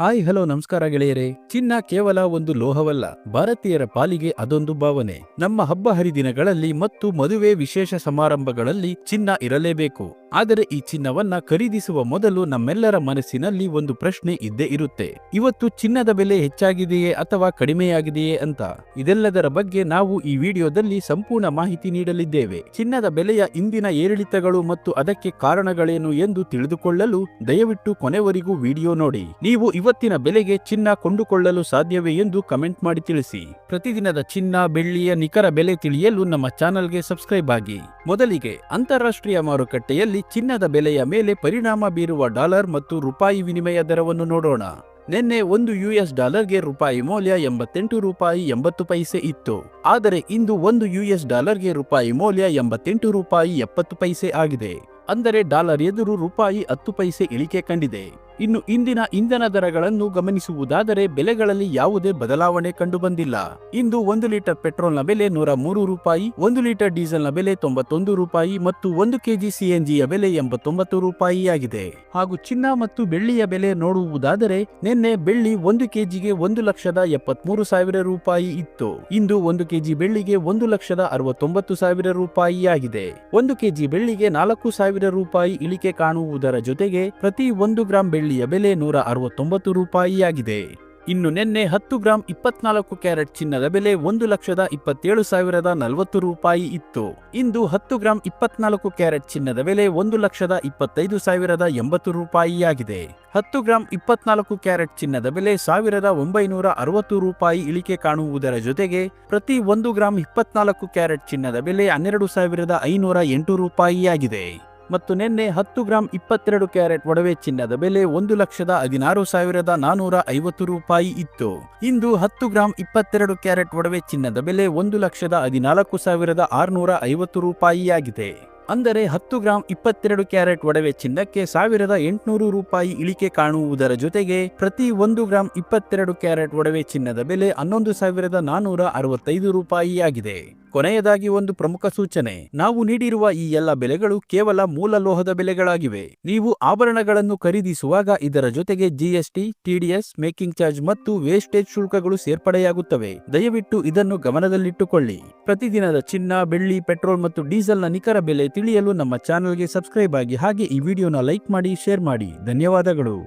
Hi, hello, ನಮಸ್ಕಾರ ಗೆಳೆಯರೇ. ಚಿನ್ನ ಕೇವಲ ಒಂದು ಲೋಹವಲ್ಲ. ಭಾರತೀಯರ ಪಾಲಿಗೆ ಅದೊಂದು ಭಾವನೆ. ನಮ್ಮ ಹಬ್ಬ ಹರಿದಿನಗಳಲ್ಲಿ ಮತ್ತು ಮದುವೆ ವಿಶೇಷ ಸಮಾರಂಭಗಳಲ್ಲಿ ಚಿನ್ನ ಇರಲೇಬೇಕು. ಆದರೆ ಈ ಚಿನ್ನವನ್ನ ಖರೀದಿಸುವ ಮೊದಲು ನಮ್ಮೆಲ್ಲರ ಮನಸ್ಸಿನಲ್ಲಿ ಒಂದು ಪ್ರಶ್ನೆ ಇದ್ದೇ ಇರುತ್ತೆ. ಇವತ್ತು ಚಿನ್ನದ ಬೆಲೆ ಹೆಚ್ಚಾಗಿದೆಯೇ ಅಥವಾ ಕಡಿಮೆಯಾಗಿದೆಯೇ ಅಂತ? ಇದೆಲ್ಲದರ ಬಗ್ಗೆ ನಾವು ಈ ವಿಡಿಯೋದಲ್ಲಿ ಸಂಪೂರ್ಣ ಮಾಹಿತಿ ನೀಡಲಿದ್ದೇವೆ. ಚಿನ್ನದ ಬೆಲೆಯ ಇಂದಿನ ಏರಿಳಿತಗಳು ಮತ್ತು ಅದಕ್ಕೆ ಕಾರಣಗಳೇನು ಎಂದು ತಿಳಿದುಕೊಳ್ಳಲು ದಯವಿಟ್ಟು ಕೊನೆವರೆಗೂ ವಿಡಿಯೋ ನೋಡಿ. ನೀವು ಇವತ್ತಿನ ಬೆಲೆಗೆ ಚಿನ್ನ ಕೊಂಡುಕೊಳ್ಳಲು ಸಾಧ್ಯವೇ ಎಂದು ಕಮೆಂಟ್ ಮಾಡಿ ತಿಳಿಸಿ. ಪ್ರತಿದಿನದ ಚಿನ್ನ, ಬೆಳ್ಳಿಯ ನಿಖರ ಬೆಲೆ ತಿಳಿಯಲು ನಮ್ಮ ಚಾನಲ್ಗೆ ಸಬ್ಸ್ಕ್ರೈಬ್ ಆಗಿ. ಮೊದಲಿಗೆ ಅಂತಾರಾಷ್ಟ್ರೀಯ ಮಾರುಕಟ್ಟೆಯಲ್ಲಿ ಚಿನ್ನದ ಬೆಲೆಯ ಮೇಲೆ ಪರಿಣಾಮ ಬೀರುವ ಡಾಲರ್ ಮತ್ತು ರೂಪಾಯಿ ವಿನಿಮಯ ದರವನ್ನು ನೋಡೋಣ. ನಿನ್ನೆ ಒಂದು ಯುಎಸ್ ಡಾಲರ್ಗೆ ರೂಪಾಯಿ ಮೌಲ್ಯ ಎಂಬತ್ತೆಂಟು, ರೂಪಾಯಿ ಎಂಬತ್ತು ಪೈಸೆ ಇತ್ತು. ಆದರೆ ಇಂದು ಒಂದು ಯುಎಸ್ ಡಾಲರ್ಗೆ ರೂಪಾಯಿ ಮೌಲ್ಯ ಎಂಬತ್ತೆಂಟು, ರೂಪಾಯಿ ಎಪ್ಪತ್ತು ಪೈಸೆ ಆಗಿದೆ. ಅಂದರೆ ಡಾಲರ್ ಎದುರು ರೂಪಾಯಿ ಹತ್ತು ಪೈಸೆ ಇಳಿಕೆ ಕಂಡಿದೆ. ಇನ್ನು ಇಂದಿನ ಇಂಧನ ದರಗಳನ್ನು ಗಮನಿಸುವುದಾದರೆ ಬೆಲೆಗಳಲ್ಲಿ ಯಾವುದೇ ಬದಲಾವಣೆ ಕಂಡುಬಂದಿಲ್ಲ. ಇಂದು ಒಂದು ಲೀಟರ್ ಪೆಟ್ರೋಲ್ನ ಬೆಲೆ ನೂರ ಮೂರು ರೂಪಾಯಿ, ಒಂದು ಲೀಟರ್ ಡೀಸೆಲ್ನ ಬೆಲೆ ತೊಂಬತ್ತೊಂದು ರೂಪಾಯಿ ಮತ್ತು ಒಂದು ಕೆಜಿ ಸಿಎನ್ಜಿಯ ಬೆಲೆ ಎಂಬತ್ತೊಂಬತ್ತು ರೂಪಾಯಿಯಾಗಿದೆ. ಹಾಗೂ ಚಿನ್ನ ಮತ್ತು ಬೆಳ್ಳಿಯ ಬೆಲೆ ನೋಡುವುದಾದರೆ ನಿನ್ನೆ ಬೆಳ್ಳಿ ಒಂದು ಕೆಜಿಗೆ ಒಂದು ಲಕ್ಷದ ಎಪ್ಪತ್ಮೂರು ಸಾವಿರ ರೂಪಾಯಿ ಇತ್ತು. ಇಂದು ಒಂದು ಕೆಜಿ ಬೆಳ್ಳಿಗೆ ಒಂದು ಲಕ್ಷದ ಅರವತ್ತೊಂಬತ್ತು ಸಾವಿರ ರೂಪಾಯಿಯಾಗಿದೆ. ಒಂದು ಕೆಜಿ ಬೆಳ್ಳಿಗೆ ನಾಲ್ಕು ಸಾವಿರ ರೂಪಾಯಿ ಇಳಿಕೆ ಕಾಣುವುದರ ಜೊತೆಗೆ ಪ್ರತಿ ಒಂದು ಗ್ರಾಂ ಬೆಳ್ಳಿಯ ಬೆಲೆ ನೂರ ಅರವತ್ತೊಂಬತ್ತು ರೂಪಾಯಿಯಾಗಿದೆ. ಇನ್ನು ನಿನ್ನೆ ಹತ್ತು ಗ್ರಾಂ ಇಪ್ಪತ್ನಾಲ್ಕು ಕ್ಯಾರೆಟ್ ಚಿನ್ನದ ಬೆಲೆ ಒಂದು ಲಕ್ಷದ ಇಪ್ಪತ್ತೇಳು ಸಾವಿರದ ನಲವತ್ತು ರೂಪಾಯಿ ಇತ್ತು. ಇಂದು ಹತ್ತು ಗ್ರಾಂ ಇಪ್ಪತ್ನಾಲ್ಕು ಕ್ಯಾರೆಟ್ ಚಿನ್ನದ ಬೆಲೆ ಒಂದು ಲಕ್ಷದ ಇಪ್ಪತ್ತೈದು ಸಾವಿರದ ಎಂಬತ್ತು ರೂಪಾಯಿಯಾಗಿದೆ. ಹತ್ತು ಗ್ರಾಂ ಇಪ್ಪತ್ನಾಲ್ಕು ಕ್ಯಾರೆಟ್ ಚಿನ್ನದ ಬೆಲೆ ಸಾವಿರದ ಒಂಬೈನೂರ ಅರವತ್ತು ರೂಪಾಯಿ ಇಳಿಕೆ ಕಾಣುವುದರ ಜೊತೆಗೆ ಪ್ರತಿ ಒಂದು ಗ್ರಾಂ ಇಪ್ಪತ್ನಾಲ್ಕು ಕ್ಯಾರೆಟ್ ಚಿನ್ನದ ಬೆಲೆ ಹನ್ನೆರಡು ಸಾವಿರದ ಐನೂರ ಎಂಟು ರೂಪಾಯಿಯಾಗಿದೆ. ಮತ್ತು ನಿನ್ನೆ ಹತ್ತು ಗ್ರಾಂ ಇಪ್ಪತ್ತೆರಡು ಕ್ಯಾರೆಟ್ ಒಡವೆ ಚಿನ್ನದ ಬೆಲೆ ಒಂದು ಲಕ್ಷದ ಹದಿನಾರು ಸಾವಿರದ ನಾನೂರ ಐವತ್ತು ರೂಪಾಯಿ ಇತ್ತು. ಇಂದು ಹತ್ತು ಗ್ರಾಂ ಇಪ್ಪತ್ತೆರಡು ಕ್ಯಾರೆಟ್ ಒಡವೆ ಚಿನ್ನದ ಬೆಲೆ ಒಂದು ಲಕ್ಷದ ಹದಿನಾಲ್ಕು ಸಾವಿರದ ಆರುನೂರ ಐವತ್ತು ರೂಪಾಯಿಯಾಗಿದೆ. ಅಂದರೆ ಹತ್ತು ಗ್ರಾಂ ಇಪ್ಪತ್ತೆರಡು ಕ್ಯಾರೆಟ್ ಒಡವೆ ಚಿನ್ನಕ್ಕೆ ಸಾವಿರದ ಎಂಟುನೂರು ರೂಪಾಯಿ ಇಳಿಕೆ ಕಾಣುವುದರ ಜೊತೆಗೆ ಪ್ರತಿ ಒಂದು ಗ್ರಾಂ ಇಪ್ಪತ್ತೆರಡು ಕ್ಯಾರೆಟ್ ಒಡವೆ ಚಿನ್ನದ ಬೆಲೆ ಹನ್ನೊಂದು ಸಾವಿರದ ನಾನೂರ ಅರವತ್ತೈದು ರೂಪಾಯಿಯಾಗಿದೆ. ಕೊನೆಯದಾಗಿ ಒಂದು ಪ್ರಮುಖ ಸೂಚನೆ. ನಾವು ನೀಡಿರುವ ಈ ಎಲ್ಲ ಬೆಲೆಗಳು ಕೇವಲ ಮೂಲ ಲೋಹದ ಬೆಲೆಗಳಾಗಿವೆ. ನೀವು ಆಭರಣಗಳನ್ನು ಖರೀದಿಸುವಾಗ ಇದರ ಜೊತೆಗೆ ಜಿಎಸ್ಟಿ ಟಿಡಿಎಸ್ ಮೇಕಿಂಗ್ ಚಾರ್ಜ್ ಮತ್ತು ವೇಸ್ಟೇಜ್ ಶುಲ್ಕಗಳು ಸೇರ್ಪಡೆಯಾಗುತ್ತವೆ. ದಯವಿಟ್ಟು ಇದನ್ನು ಗಮನದಲ್ಲಿಟ್ಟುಕೊಳ್ಳಿ. ಪ್ರತಿದಿನದ ಚಿನ್ನ, ಬೆಳ್ಳಿ, ಪೆಟ್ರೋಲ್ ಮತ್ತು ಡೀಸೆಲ್ನ ನಿಖರ ಬೆಲೆ ತಿಳಿಯಲು ನಮ್ಮ ಚಾನೆಲ್ಗೆ ಸಬ್ಸ್ಕ್ರೈಬ್ ಆಗಿ ಹಾಗೆ ಈ ವಿಡಿಯೋನ ಲೈಕ್ ಮಾಡಿ, ಶೇರ್ ಮಾಡಿ. ಧನ್ಯವಾದಗಳು.